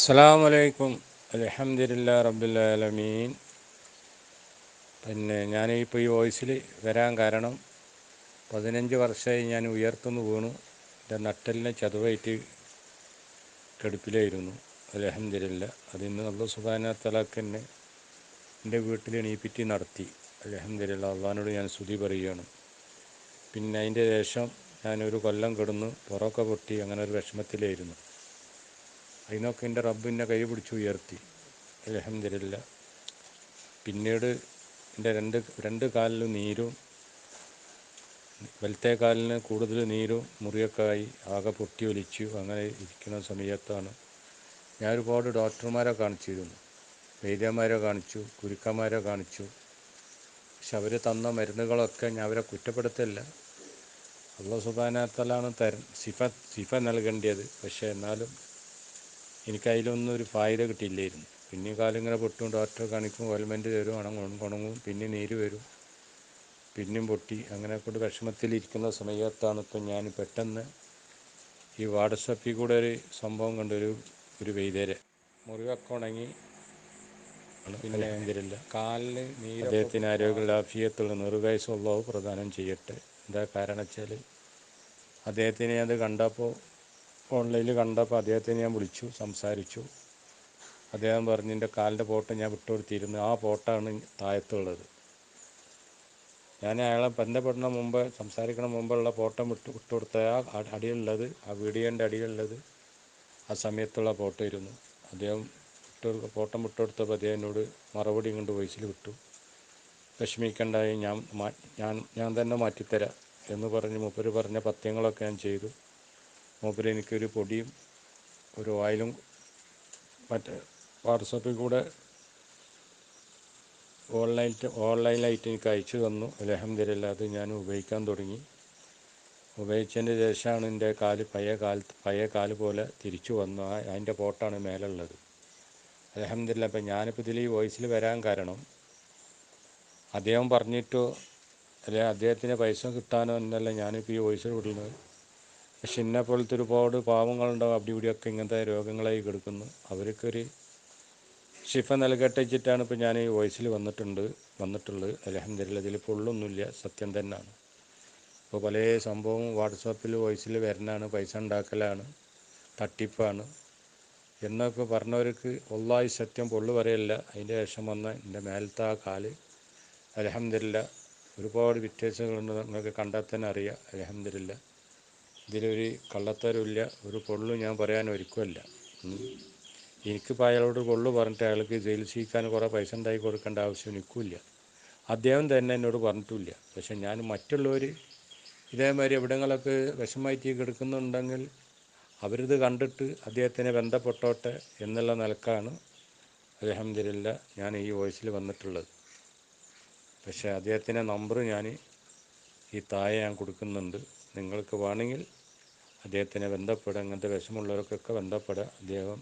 അസ്സാം വലൈക്കും അലഹമില്ല റബ്ബുലാലമീൻ പിന്നെ ഞാൻ ഇപ്പോൾ ഈ വോയിസിൽ വരാൻ കാരണം പതിനഞ്ച് വർഷമായി ഞാൻ ഉയർത്തുന്നു വീണു. എന്റെ നട്ടലിനെ ചതവായിട്ട് കെടുപ്പിലായിരുന്നു. അലഹമില്ല അതിന്ന് നല്ല സുബാന തലാക്ക് എന്നെ എന്റെ വീട്ടിൽ എണീപ്പിറ്റി നടത്തി. അലഹമില്ല അള്ളഹാനോട് ഞാൻ സ്തുതി പറയുകയാണ്. പിന്നെ അതിന്റെ ശേഷം ഞാനൊരു കൊല്ലം കിടന്ന്. പുറമൊക്കെ പൊട്ടി അങ്ങനെ ഒരു വിഷമത്തിലായിരുന്നു. അതിനൊക്കെ എന്റെ റബ്ബിന്റെ കൈ പിടിച്ച് ഉയർത്തി. അലഹമില്ല പിന്നീട് എന്റെ രണ്ട് രണ്ട് കാലിലും നീരും വലത്തെ കാലിന് കൂടുതൽ നീരും മുറിയൊക്കെ ആയി ആകെ പൊട്ടി ഒലിച്ചു. അങ്ങനെ ഇരിക്കുന്ന സമയത്താണ് ഞാൻ ഒരുപാട് ഡോക്ടർമാരെ കാണിച്ചിരുന്നു. വൈദ്യന്മാരെ കാണിച്ചു കുരുക്കന്മാരെ കാണിച്ചു. പക്ഷെ അവർ തന്ന മരുന്നുകളൊക്കെ ഞാൻ അവരെ കുറ്റപ്പെടുത്തില്ല അള്ളാഹു സുബാനത്തലാണ് തര സിഫ സിഫ നൽകേണ്ടത് പക്ഷേ എന്നാലും എനിക്ക് അതിലൊന്നും ഒരു ഫായ്ദ കിട്ടിയില്ലായിരുന്നു. പിന്നെ കാലിങ്ങനെ പൊട്ടും ഡോക്ടറെ കാണിക്കും ഓയിൽമെന്റ് തരും ഉണങ്ങും ഉണങ്ങും. പിന്നെ നീര് വരും. പിന്നെയും പൊട്ടി. അങ്ങനെ കൊണ്ട് വിഷമത്തിലിരിക്കുന്ന സമയത്താണ് ഇപ്പം ഞാൻ പെട്ടെന്ന് ഈ വാട്സപ്പിൽ കൂടെ ഒരു സംഭവം കണ്ടൊരു ഒരു വൈദ്യരെ. മുറിവൊക്കെ ഉണങ്ങി. പിന്നെ എന്തിരില്ല. കാലിന് നീര് അദ്ദേഹത്തിന് ആരോഗ്യ ലാഫിയത്തുള്ള നിർവയസ്സുള്ളവ് പ്രദാനം ചെയ്യട്ടെ. എന്താ കാരണം വെച്ചാൽ അദ്ദേഹത്തിനെ അത് കണ്ടപ്പോൾ ഓൺലൈനിൽ കണ്ടപ്പോൾ അദ്ദേഹത്തെ ഞാൻ വിളിച്ചു സംസാരിച്ചു. അദ്ദേഹം പറഞ്ഞു എന്റെ കാലിന്റെ ഫോട്ടോ ഞാൻ വിട്ടുകൊടുത്തിരുന്നു. ആ ഫോട്ടോയാണ് താഴത്തുള്ളത്. ഞാൻ അയാളെ ബന്ധപ്പെടുന്ന മുമ്പ് സംസാരിക്കണ മുമ്പുള്ള ഫോട്ടോ വിട്ട് വിട്ടുകൊടുത്ത ആ അടിയുള്ളത് ആ വീഡിയോന്റെ അടിയുള്ളത് ആ സമയത്തുള്ള ഫോട്ടോ ഇരുന്നു അദ്ദേഹം വിട്ടു ഫോട്ടോ വിട്ടുകൊടുത്തപ്പോൾ അദ്ദേഹം എന്നോട് മറുപടി ഇങ്ങോട്ട് വോയിസിൽ വിട്ടു. വിഷമിക്കണ്ടായി ഞാൻ ഞാൻ ഞാൻ തന്നെ മാറ്റിത്തരാം എന്ന് പറഞ്ഞ് മൂപ്പര് പറഞ്ഞ പത്യങ്ങളൊക്കെ ഞാൻ ചെയ്തു. മൂപ്പര് എനിക്കൊരു പൊടിയും ഒരു ഓയിലും മറ്റേ വാട്സപ്പിൽ കൂടെ ഓൺലൈൻ ഓൺലൈനായിട്ട് എനിക്ക് അയച്ചു തന്നു. അലഹമില്ല അത് ഞാൻ ഉപയോഗിക്കാൻ തുടങ്ങി. ഉപയോഗിച്ചതിന്റെ ശേഷമാണ് എന്റെ കാൽ പഴയ കാലത്ത് പഴയ കാൽ പോലെ തിരിച്ചു വന്നു. അതിന്റെ പോട്ടാണ് മേലുള്ളത്. അലഹമ്മദില്ല അപ്പം ഞാനിപ്പോൾ ഇതിൽ ഈ വോയിസിൽ വരാൻ കാരണം അദ്ദേഹം പറഞ്ഞിട്ടോ അല്ലെ അദ്ദേഹത്തിന് പൈസ കിട്ടാനോ എന്നല്ല ഞാനിപ്പോൾ ഈ വോയിസിൽ വിടുന്നത്. പക്ഷെ എന്നെ പോലത്തെ ഒരുപാട് പാവങ്ങളുണ്ടാവും. അവിടെ ഇവിടെയൊക്കെ ഇങ്ങനത്തെ രോഗങ്ങളായി കിടക്കുന്നു. അവർക്കൊരു ഷിഫ നൽകട്ടെ വെച്ചിട്ടാണ് ഇപ്പോൾ ഞാൻ ഈ വോയിസിൽ വന്നിട്ടുണ്ട്. വന്നിട്ടുള്ളത്. അലഹമ്മദില്ല ഇതിൽ പൊള്ളൊന്നുമില്ല. സത്യം തന്നെയാണ് ഇപ്പോൾ പല സംഭവം വാട്സാപ്പിൽ വോയിസിൽ വരുന്നതാണ്. പൈസ ഉണ്ടാക്കലാണ്. തട്ടിപ്പാണ്. എന്നൊക്കെ പറഞ്ഞവർക്ക് ഒള്ളായി സത്യം പൊള്ളു പറയല്ല. അതിന്റെ ശേഷം വന്ന എന്റെ മേലത്തെ ആ കാൽ. അലഹമ്മദില്ല ഒരുപാട് വ്യത്യാസങ്ങളുണ്ട്. നിങ്ങൾക്ക് കണ്ടാൽ തന്നെ അറിയാം. അലഹമില്ല ഇതിലൊരു കള്ളത്തരമില്ല ഒരു പൊള്ളു ഞാൻ പറയാൻ ഒരുക്കുമല്ല. എനിക്ക് എനിക്കിപ്പോൾ അയാളോട് പൊള്ളു പറഞ്ഞിട്ട് അയാൾക്ക് ചികിത്സിക്കാൻ കുറേ പൈസ ഉണ്ടാക്കി കൊടുക്കേണ്ട ആവശ്യം എനിക്കില്ല അദ്ദേഹം തന്നെ എന്നോട് പറഞ്ഞിട്ടില്ല. പക്ഷെ ഞാൻ മറ്റുള്ളവർ ഇതേമാതിരി എവിടെങ്ങളൊക്കെ വിഷമായിട്ട് കിടക്കുന്നുണ്ടെങ്കിൽ അവരിത് കണ്ടിട്ട് അദ്ദേഹത്തിനെ ബന്ധപ്പെട്ടോട്ടെ എന്നുള്ള നിലക്കാണ് അലഹമില്ല ഞാൻ ഈ വോയിസിൽ വന്നിട്ടുള്ളത്. പക്ഷേ അദ്ദേഹത്തിന്റെ നമ്പർ ഞാൻ ഈ താഴെ ഞാൻ കൊടുക്കുന്നുണ്ട്. നിങ്ങൾക്ക് വേണമെങ്കിൽ അദ്ദേഹത്തിനെ ബന്ധപ്പെടുക അങ്ങനത്തെ വിഷമമുള്ളവർക്കൊക്കെ ബന്ധപ്പെടുക. അദ്ദേഹം